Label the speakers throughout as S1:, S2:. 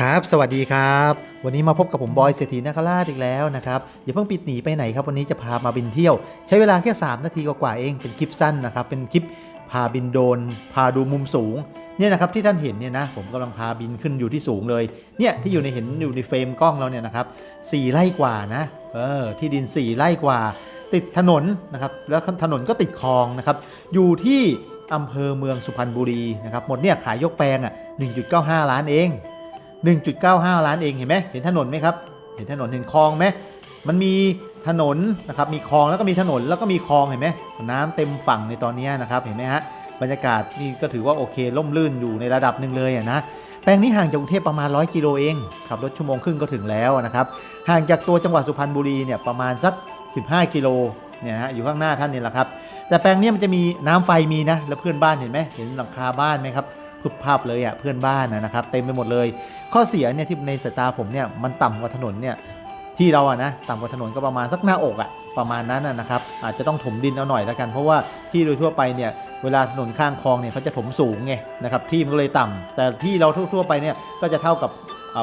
S1: ครับ สวัสดีครับ วันนี้มาพบกับผมบอยเศรษฐีนาคราชอีกแล้วนะครับอย่าเพิ่งปิดหนีไปไหนครับ วันนี้จะพามาบินเที่ยว ใช้เวลาแค่ 3 นาทีกว่าๆเองเป็นคลิปสั้นนะครับ เป็นคลิปพาบินโดน พาดูมุมสูงเนี่ยนะครับที่ท่านเห็นเนี่ยนะผมกำลังพาบินขึ้นอยู่ที่สูงเลยเนี่ยที่อยู่ในเห็นอยู่ในเฟรมกล้องเราเนี่ยนะครับสี่ไร่กว่านะเออที่ดิน 4 ไร่กว่า ติดถนนนะครับแล้วถนนก็ติดคลองนะครับอยู่ที่อำเภอเมืองสุพรรณบุรีนะครับหมดเนี่ยขายยกแปลงอะ1.95 ล้านเอง 1.95 ล้านเองเห็นไหมเห็นถนนไหมครับ เห็นถนนเห็นคลองไหมมันมีถนนนะครับมีคลองแล้วก็มีถนนแล้วก็มีคลองเห็นไหมน้ำเต็มฝั่งในตอนนี้นะครับเห็นไหมฮะบรรยากาศนี่ก็ถือว่าโอเคล่มลื่นอยู่ในระดับหนึ่งเลยอะนะแปลงนี้ห่างจากกรุงเทพประมาณ 100 กิโลเองขับรถชั่วโมงครึ่งก็ถึงแล้วนะครับห่างจากตัวจังหวัดสุพรรณบุรีเนี่ยประมาณสัก 15 กิโลเนี่ยฮะอยู่ข้างหน้าท่านนี่แหละครับแต่แปลงนี้มันจะมีน้ำไฟมีนะแล้วเพื่อนบ้านเห็นไหมเห็นหลังคาบ้านไหมครับ พึบภาพเลยอะเพื่อนบ้านนะครับเต็มไปหมดเลย ข้อเสียเนี่ยที่ในสายตาผมเนี่ยมันต่ำกว่าถนนเนี่ยที่เราอะนะต่ำกว่าถนนก็ประมาณสักหน้าอกอะประมาณนั้นอะนะครับ อาจจะต้องถมดินเอาหน่อยแล้วกัน เพราะว่าที่โดยทั่วไปเนี่ยเวลาถนนข้างคลองเนี่ยเขาจะถมสูงไงนะครับที่มันก็เลยต่ำแต่ที่เราทั่วๆไปเนี่ยก็จะเท่ากับ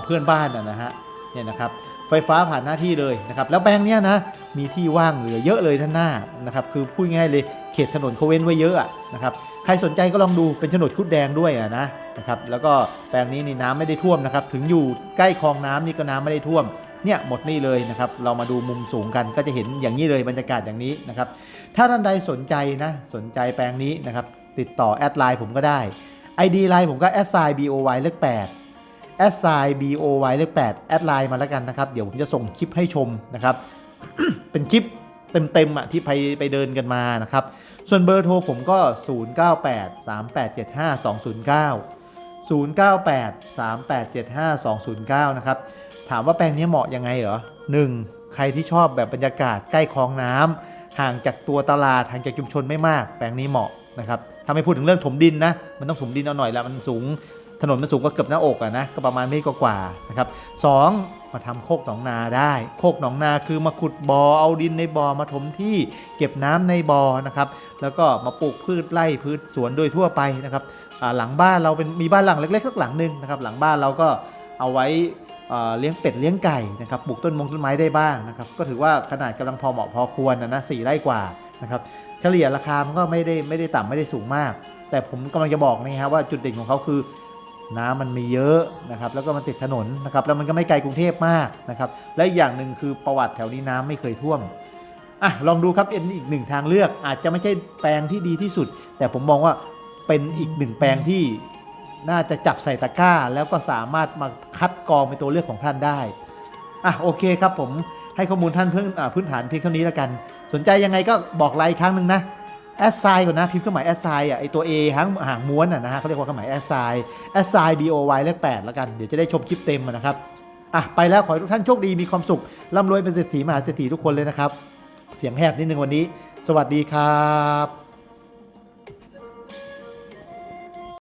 S1: เพื่อนบ้านอะนะฮะ เนี่ยนะครับไฟฟ้าผ่านหน้าที่เลยนะครับแล้วแปลงเนี้ยนะมีที่ว่างเหลือเยอะเลยท่านหน้านะครับคือพูดง่ายเลยเขตถนนเขาเว้นไว้เยอะนะครับใครสนใจก็ลองดูเป็นโฉนดคุดแดงด้วยอะนะนะครับแล้วก็แปลงนี้นี่น้ำไม่ได้ท่วมนะครับถึงอยู่ใกล้คลองน้ำนี่ก็น้ำไม่ได้ท่วมเนี่ยหมดนี่เลยนะครับเรามาดูมุมสูงกันก็จะเห็นอย่างนี้เลยบรรยากาศอย่างนี้นะครับถ้าท่านใดสนใจนะสนใจแปลงนี้นะครับติดต่อแอดไลน์ผมก็ได้ ID ไลน์ผมก็แอดไซน์ BOY เลข8 แอดไซน์ BOY เลข8แอดไลน์มาแล้วกันนะครับ เดี๋ยวผมจะส่งคลิปให้ชมนะครับ เป็นคลิปเต็มๆอะที่ไปไปเดินกันมานะครับ ส่วนเบอร์โทรผมก็ 098 3875 209 098 3875 209 นะครับ ถามว่าแปลงนี้เหมาะยังไงเหรอ 1. ใครที่ชอบแบบบรรยากาศใกล้คลองน้ำห่างจากตัวตลาดห่างจากชุมชนไม่มาก แปลงนี้เหมาะนะครับถ้าไม่พูดถึงเรื่องถมดินนะ มันต้องถมดินเอาหน่อยละมันสูง ถนนมันสูงก็เกือบหน้าอกอะนะก็ประมาณเมตรกว่าๆนะครับสองมาทำโคกหนองนาได้ โคกหนองนาคือมาขุดบอ่อเอาดินในบ่อมาถมที่เก็บน้ำในบ่อนะครับแล้วก็มาปลูกพืชไร่พืชสวนโดยทั่วไปนะครับหลังบ้านเราเป็นมีบ้านหลังเล็กๆสักหลังหนึ่งนะครับหลังบ้านเราก็เอาไว้เลี้ยงเป็ดเลี้ยงไก่นะครับปลูกต้นมงต้นไม้ได้บ้างนะครับก็ถือว่าขนาดกำลังพอเหมาะพอควรนะนะสี่ไร่กว่านะครับเฉลี่ยราคามันก็ไม่ได้ไม่ได้ต่ำไม่ได้สูงมาก แต่ผมกำลังจะบอกนะครับว่าจุดเด่นของเขาคือ น้ำมันมีเยอะนะครับ แล้วก็มันติดถนนนะครับ แล้วมันก็ไม่ไกลกรุงเทพมากนะครับ และอย่างหนึ่งคือประวัติแถวนี้น้ำไม่เคยท่วมอะลองดูครับเป็นอีกหนึ่งทางเลือก อาจจะไม่ใช่แปลงที่ดีที่สุด แต่ผมมองว่าเป็นอีกหนึ่งแปลงที่น่าจะจับใส่ตะกร้า แล้วก็สามารถมาคัดกรองเป็นตัวเลือกของท่านได้อะโอเคครับผมให้ข้อมูลท่านเพิ่งอ่าพื้นฐานเพียงเท่านี้แล้วกัน สนใจยังไงก็บอกไลน์ครั้งหนึ่งนะ แอสไซก่อนนะพิมพ์เครื่องหมายแอสไซอะไอตัว A หางหางม้วนอะนะฮะเขาเรียกว่าเครื่องหมายแอสไซแอสไซ B O Y เลขแปดแล้วกันเดี๋ยวจะได้ชมคลิปเต็มนะครับอะไปแล้วขอให้ทุกท่านโชคดีมีความสุขร่ำรวยเป็นเศรษฐีมหาเศรษฐีทุกคนเลยนะครับ เสียงแหบนิดนึงวันนี้ สวัสดีครับ